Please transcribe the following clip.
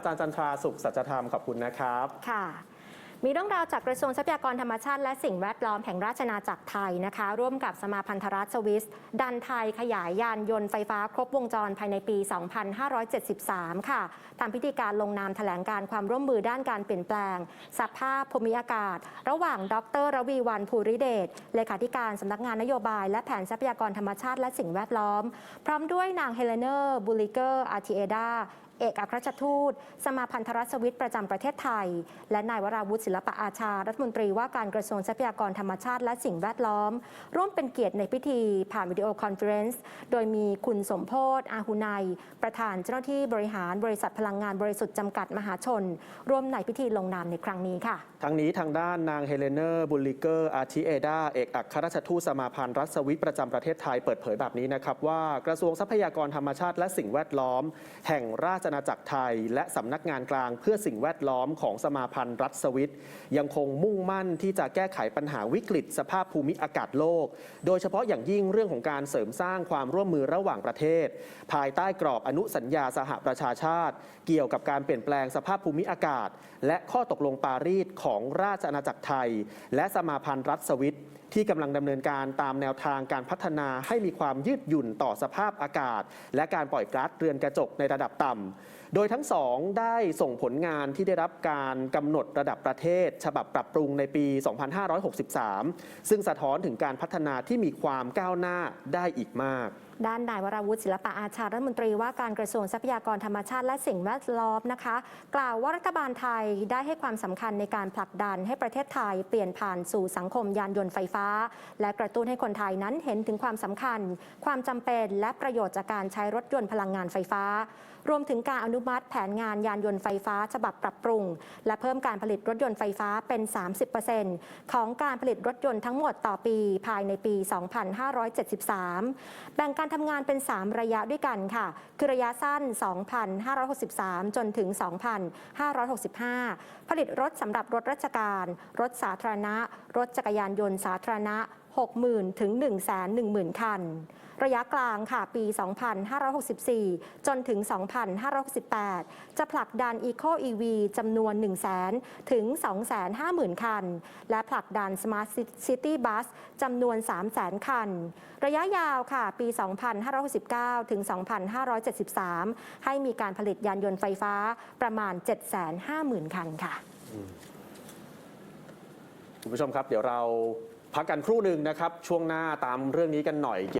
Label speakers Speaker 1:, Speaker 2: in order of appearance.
Speaker 1: อาจารย์จันทราสุขสัจธรรมขอบคุณนะครับ
Speaker 2: ค่ะมีเรื่องราวจากกระทรวงทรัพยากรธรรมชาติและสิ่งแวดล้อมแห่งราชนาจักรไทยนะคะ ร่วมกับสมาพันธรัฐสวิส ดันไทยขยายยานยนต์ไฟฟ้าครบวงจรภายในปี 2573 ค่ะตามพิธีการลงนามแถลงการความร่วมมือด้านการเปลี่ยนแปลง สภาพภูมิอากาศ ระหว่างดรระวีวันภูริเดชเลขาธิการสำนักงานนโยบาย และแผนทรัพยากรธรรมชาติและสิ่งแวดล้อม พร้อมด้วยนางเฮเลเนอร์บูลิเกอร์อาร์ติเอดา เอกอัครราชทูต สมาพันธรัฐสวิตประจำประเทศไทย และนายวราวุฒิศิลปะอาชา รัฐมนตรีว่าการกระทรวงทรัพยากรธรรมชาติและสิ่งแวดล้อม ร่วมเป็นเกียรติในพิธี ผ่านวิดีโอคอนเฟอเรนซ์ โดยมีคุณสมโพศอาหุไนยประธานเจ้าหน้าที่บริหารบริษัทพลังงานบริสุทธิ์จำกัดมหาชน ร่วมในพิธีลงนามในครั้งนี้ค่ะ
Speaker 1: ทั้งนี้ทางด้านนางเฮเลเนอร์บุลลิเกอร์อาทิเอดาเอกอัครราชทูตสมาพันธ์รัฐสวิตประจำประเทศไทยเปิดเผยแบบนี้นะครับว่ากระทรวงทรัพยากรธรรมชาติและสิ่งแวดล้อม แห่งราชณาจักรไทย และสำนักงานกลางเพื่อสิ่งแวดล้อมของสมาพันธ์รัฐสวิตยังคงมุ่งมั่นที่จะแก้ไขปัญหาวิกฤต สภาพภูมิอากาศโลก โดยเฉพาะอย่างยิ่งเรื่องของการเสริมสร้างความร่วมมือระหว่างประเทศ ภายใต้กรอบอนุสัญญาสหประชาชาติ เกี่ยวกับการเปลี่ยนแปลงสภาพภูมิอากาศ และข้อตกลงปารีสของราชอาณาจักรไทย และสมาพันธ์รัฐสวิตที่กำลังดำเนินการตามแนวทางการพัฒนาให้มีความยืดหยุ่นต่อสภาพอากาศ และการปล่อยก๊าซเรือนกระจกในระดับต่ำโดยทั้งสองได้ส่งผลงานที่ได้รับการกำหนดระดับประเทศ ฉบับปรับปรุงในปี 2563 ซึ่งสะท้อนถึงการพัฒนาที่มีความก้าวหน้าได้อีกมาก
Speaker 2: ด้านนายวราวุฒิศิลปะอาชารัฐมนตรีว่าการกระทรวงทรัพยากรธรรมชาติและสิ่งแวดล้อมนะคะ กล่าวว่ารัฐบาลไทยได้ให้ความสำคัญในการผลักดันให้ประเทศไทยเปลี่ยนผ่านสู่สังคมยานยนต์ไฟฟ้า และกระตุ้นให้คนไทยนั้นเห็นถึงความสำคัญ ความจำเป็นและประโยชน์จากการใช้รถยนต์พลังงานไฟฟ้า รวมถึงการอนุมัติแผนงานยานยนต์ไฟฟ้า ฉบับปรับปรุง และเพิ่มการผลิตรถยนต์ไฟฟ้าเป็น 30%ของการผลิตรถยนต์ทั้งหมดต่อปีภายในปี 2573 แบ่งการทำงานเป็น 3 ระยะด้วยกันค่ะ คือระยะสั้น 2,563 จนถึง 2,565 ผลิตรถสำหรับรถราชการ รถสาธารณะ รถจักรยานยนต์สาธารณะ60,000 ถึง 110,000 คัน ระยะกลางค่ะปี 2564 จนถึง 2568 จะผลักดัน Eco EV จำนวน 100,000 ถึง 250,000 คัน และผลักดัน Smart City Bus จำนวน 300,000 คัน ระยะยาวค่ะปี 2569 ถึง 2573 ให้มีการผลิตยานยนต์ไฟฟ้าประมาณ 750,000 คันค่ะ
Speaker 1: คุณผู้ชมครับ เดี๋ยวเรา พักกันครู่หนึ่งนะครับ ช่วงหน้าตามเรื่องนี้กันหน่อย